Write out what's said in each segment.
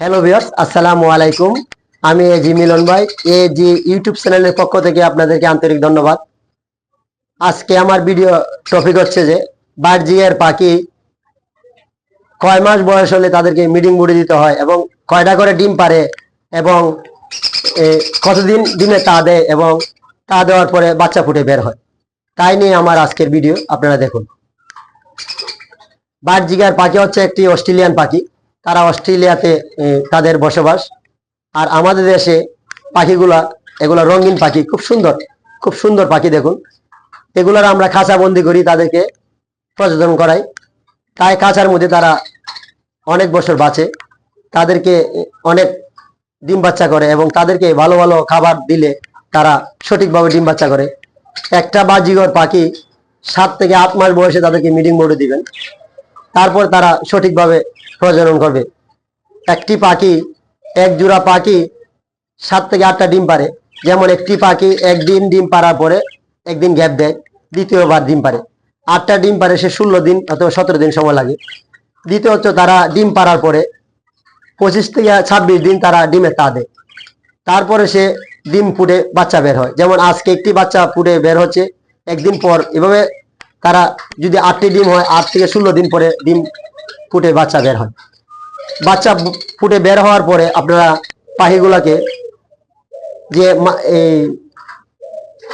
Hello viewers আসসালামু আলাইকুম আমি এজি মিলন ভাই এ জি ইউটিউব চ্যানেলের পক্ষ থেকে আপনাদেরকে আন্তরিক ধন্যবাদ। আজকে আমার ভিডিও টপিক হচ্ছে যে বার্জিয়ার পাখি কয় মাস বয়স হলে তাদেরকে মিডিং বুড়ি দিতে হয় এবং কয়টা করে ডিম পারে এবং এ, কতদিন ডিমে তা দেয় এবং তা দেওয়ার পরে বাচ্চা ফুটে বের হয়। তাই নিয়ে আমার আজকের ভিডিও আপনারা দেখুন। বার্জিগার পাখি হচ্ছে একটি অস্ট্রেলিয়ান পাখি। তারা অস্ট্রেলিয়াতে তাদের বসবাস। আর আমাদের দেশে পাখিগুলা, এগুলা রঙিন পাখি, খুব সুন্দর খুব সুন্দর পাখি দেখুন। এগুলার আমরা খাঁচা বন্দি করি তাদেরকে প্রজনন করাই। তাই খাঁচার মধ্যে তারা অনেক বছর বাঁচে। তাদেরকে অনেক ডিম বাচ্চা করে এবং তাদেরকে ভালো ভালো খাবার দিলে তারা সঠিকভাবে ডিম বাচ্চা করে। একটা বাজিগর পাখি সাত থেকে আট মাস বয়সে তাদেরকে মিটিং বোর্ডে দিবেন। তারপর তারা সঠিকভাবে প্রজনন করবে। একটি পাখি, এক জোড়া পাখি সাত থেকে আটটা ডিম পারে। যেমন একটি পাখি একদিন ডিম পারার পরে একদিন গ্যাপ দেয়, দ্বিতীয়বার ডিম পারে আটটা ডিম পারে সে ষোলো দিন অথবা সতেরো দিন সময় লাগে। দ্বিতীয়ত তারা ডিম পারার পরে পঁচিশ থেকে ছাব্বিশ দিন তারা ডিমে তা দেয়। তারপরে সে ডিম ফুটে বাচ্চা বের হয়। যেমন আজকে একটি বাচ্চা ফুটে বের হচ্ছে, একদিন পর। এভাবে তারা যদি আটটি ডিম হয়, আট থেকে ষোলো দিন পরে ডিম ফুটে বাচ্চা বের হয়। বাচ্চা ফুটে বের হওয়ার পরে আপনারা পাখিগুলাকে যে এই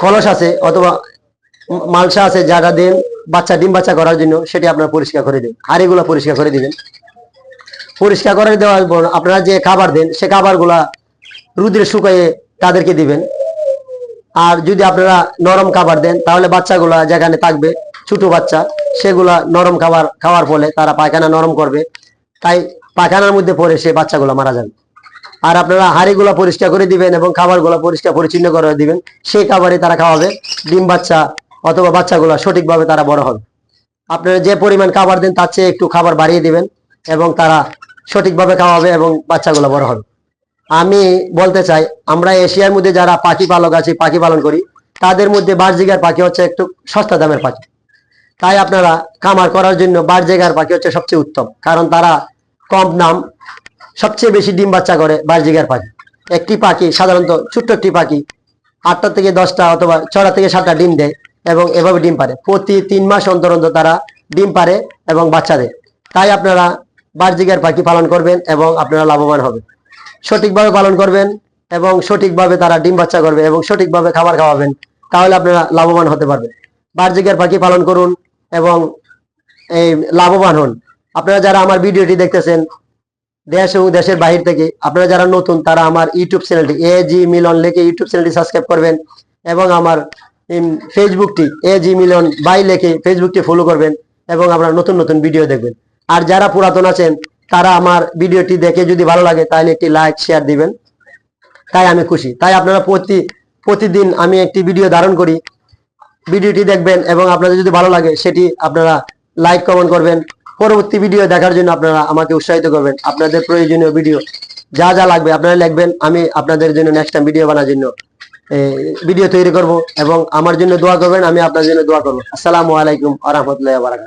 কলস আছে অথবা মালসা আছে জায়গা দেন বাচ্চা, ডিম বাচ্চা করার জন্য সেটি আপনারা পরিষ্কার করে দিন হাড়িগুলো পরিষ্কার করে দিবেন। পরিষ্কার করে দেওয়ার পর আপনারা যে খাবার দেন, সে খাবারগুলা রুদ্রে শুকাইয়ে তাদেরকে দিবেন। আর যদি আপনারা নরম খাবার দেন, তাহলে বাচ্চাগুলা যেখানে থাকবে ছোট বাচ্চা, সেগুলা নরম খাবার, খাওয়ার ফলে তারা পায়খানা নরম করবে। তাই পায়খানার মধ্যে পড়ে সে বাচ্চাগুলো মারা যাবে। আর আপনারা হাড়িগুলো পরিষ্কার করে দিবেন এবং খাবারগুলো পরিষ্কার পরিচ্ছন্ন করে দিবেন। সেই খাবারই তারা খাওয়াবে, ডিম বাচ্চা অথবা বাচ্চাগুলো সঠিকভাবে তারা বড় হবে। আপনারা যে পরিমাণ খাবার দেন তার চেয়ে একটু খাবার বাড়িয়ে দিবেন এবং তারা সঠিকভাবে খাওয়াবে এবং বাচ্চাগুলো বড় হবে। আমি বলতে চাই, আমরা এশিয়ার মধ্যে যারা পাখি পালক আছি, পাখি পালন করি, তাদের মধ্যে বার্জিগার পাখি হচ্ছে একটু সস্তা দামের পাখি। তাই আপনারা কামার করার জন্য বার্জিগার পাখি হচ্ছে সবচেয়ে উত্তম। কারণ তারা কম নাম সবচেয়ে বেশি ডিম বাচ্চা করে বার্জিগার পাখি। একটি পাখি, সাধারণত ছোট্ট একটি পাখি, আটটা থেকে দশটা অথবা ছটা থেকে সাতটা ডিম দেয় এবং এভাবে ডিম পারে। প্রতি তিন মাস অন্তর অন্তর তারা ডিম পারে এবং বাচ্চা দেয়। তাই আপনারা বার্জিগার পাখি পালন করবেন এবং আপনারা লাভবান হবেন। সঠিকভাবে পালন করবেন এবং সঠিকভাবে তারা ডিম বাচ্চা করবে এবং সঠিকভাবে খাবার খাওয়াবেন, তাহলে আপনারা লাভবান হতে পারবেন। বার্জিকের পাখি পালন করুন এবং এই লাভবান হন। আপনারা যারা আমার ভিডিওটি দেখতেছেন দেশ এবং দেশের বাহির থেকে, আপনারা যারা নতুন, তারা আমার ইউটিউব চ্যানেলটি এ জি মিলন লেখে ইউটিউব চ্যানেলটি সাবস্ক্রাইব করবেন এবং আমার ফেসবুকটি এ জি মিলন বাই লেখে ফেসবুকটি ফলো করবেন এবং আপনারা নতুন নতুন ভিডিও দেখবেন। আর যারা পুরাতন আছেন, তারা আমার ভিডিওটি দেখে যদি ভালো লাগে, তাহলে একটি লাইক শেয়ার দিবেন। তাই আমি খুশি। তাই আপনারা প্রতি, প্রতিদিন আমি একটি ভিডিও ধারণ করি। ভিডিওটি দেখবেন এবং আপনাদের যদি ভালো লাগে, সেটি আপনারা লাইক কমেন্ট করবেন। পরবর্তী ভিডিও দেখার জন্য আপনারা আমাকে উৎসাহিত করবেন। আপনাদের প্রয়োজনীয় ভিডিও যা যা লাগবে আপনারা লিখবেন। আমি আপনাদের জন্য নেক্সট টাইম ভিডিও বানার জন্য ভিডিও তৈরি করব এবং আমার জন্য দোয়া করবেন, আমি আপনার জন্য দোয়া করব। আসসালামু আলাইকুম আ রহমতুল্লাহ